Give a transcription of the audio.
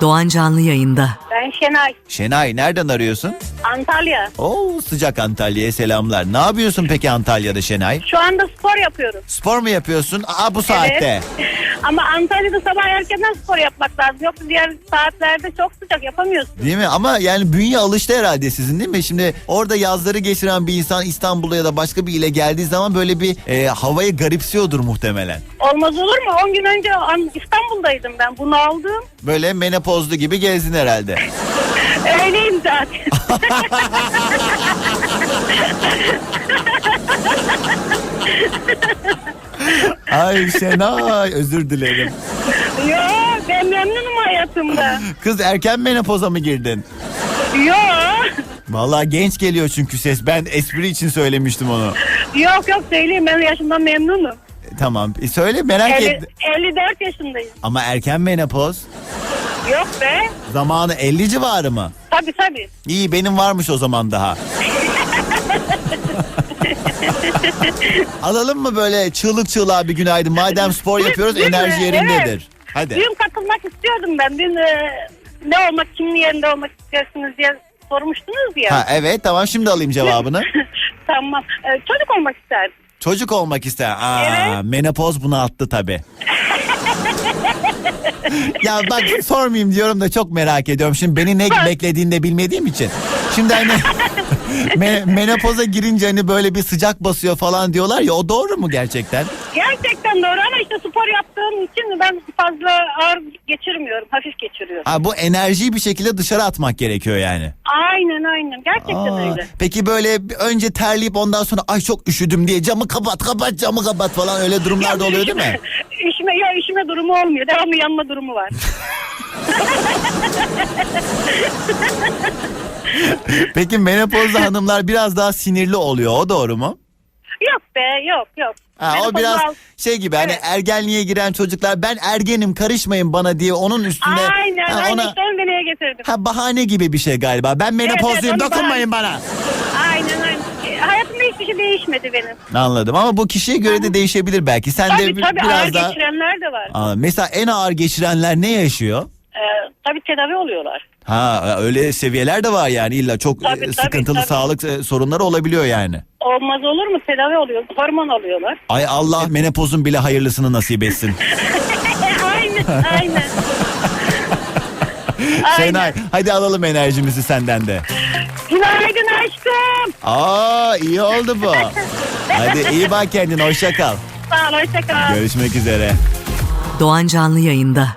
Doğan Canlı yayında. Ben Şenay, Şenay nereden arıyorsun? Antalya. Oo sıcak Antalya'ya selamlar. Ne yapıyorsun peki Antalya'da Şenay? Şu anda spor yapıyorum. Spor mu yapıyorsun? Aa bu saatte. Evet. Ama Antalya'da sabah erkenden spor yapmak lazım. Yoksa diğer saatlerde çok sıcak yapamıyorsun. Değil mi? Ama yani bünye alıştı herhalde sizin değil mi? Şimdi orada yazları geçiren bir insan İstanbul'a ya da başka bir ile geldiği zaman böyle bir e, havayı garipsiyordur muhtemelen. Olmaz olur mu? 10 gün önce An- İstanbul'daydım ben. Bunu aldım. Böyle menopozlu gibi gezdin herhalde. Öyleyim zaten. Ay Şenay özür dilerim. Yo ben memnunum hayatımda. Kız erken menopoza mı girdin? Yo. Vallahi genç geliyor çünkü ses. Ben espri için söylemiştim onu. Yok yok söyleyeyim ben yaşımdan memnunum. E, Tamam. E, söyle merak 50, et. 54 yaşındayım. Ama erken menopoz. Yok be. Zamanı 50 civarı mı? Tabii tabii. İyi benim varmış o zaman daha. Alalım mı böyle çığlık çığlığa bir günaydın? Madem spor yapıyoruz Değil mi? enerji yerindedir. Hadi. Dün katılmak istiyordum ben. Dün e, ne olmak, kimin yerinde olmak istersiniz diye sormuştunuz ya. Ha evet tamam şimdi alayım cevabını. tamam. E, çocuk olmak isterdim. Çocuk olmak ister. Aa, Evet. menopoz bunu attı tabi. ya bak sormayayım diyorum da çok merak ediyorum. Şimdi beni ne beklediğini de bilmediğim için. Şimdi hani me- menopoza girince hani böyle bir sıcak basıyor falan diyorlar ya o doğru mu gerçekten? Gerçekten doğru ama işte spor yaptığım için ben fazla ağır geçirmiyorum. Hafif geçiriyorum. Ha, bu enerjiyi bir şekilde dışarı atmak gerekiyor yani. Aynen aynen. Gerçekten Aa, öyle. Peki böyle bir- önce terleyip ondan sonra ay çok üşüdüm diye camı kapat kapat camı kapat falan öyle durumlar da oluyor değil mi? Üşüme, ya üşüme durumu olmuyor. Devamlı yanma durumu var. Peki menopozda hanımlar biraz daha sinirli oluyor o doğru mu? yok be yok yok. Ha, o biraz şey gibi hani Evet. ergenliğe giren çocuklar ben ergenim karışmayın bana diye onun üstüne Aynen ha, aynen. ona İşte onu demeye getirdim. ha, bahane gibi bir şey galiba. Ben menopozluyum onu dokunmayın bana. Aynen aynen. E, Hayatımda hiçbir şey değişmedi benim. Anladım ama bu kişiye göre de değişebilir belki. Sen de Tabii bir- tabii ağır biraz daha geçirenler de var. Aa, mesela en ağır geçirenler ne yaşıyor? Ee, tabii tedavi oluyorlar. Ha öyle seviyeler de var yani illa çok Tabii, e, tabii, sıkıntılı tabii. sağlık e, sorunları olabiliyor yani. Olmaz olur mu? Tedavi oluyor. Hormon alıyorlar. Ay Allah menopozun bile hayırlısını nasip etsin. aynen aynen. Şenay hadi alalım enerjimizi senden de. Günaydın aşkım. Aa iyi oldu bu. Hadi iyi bak kendine hoşça kal. Sağ ol hoşça kal. Görüşmek üzere. Doğan Canlı yayında.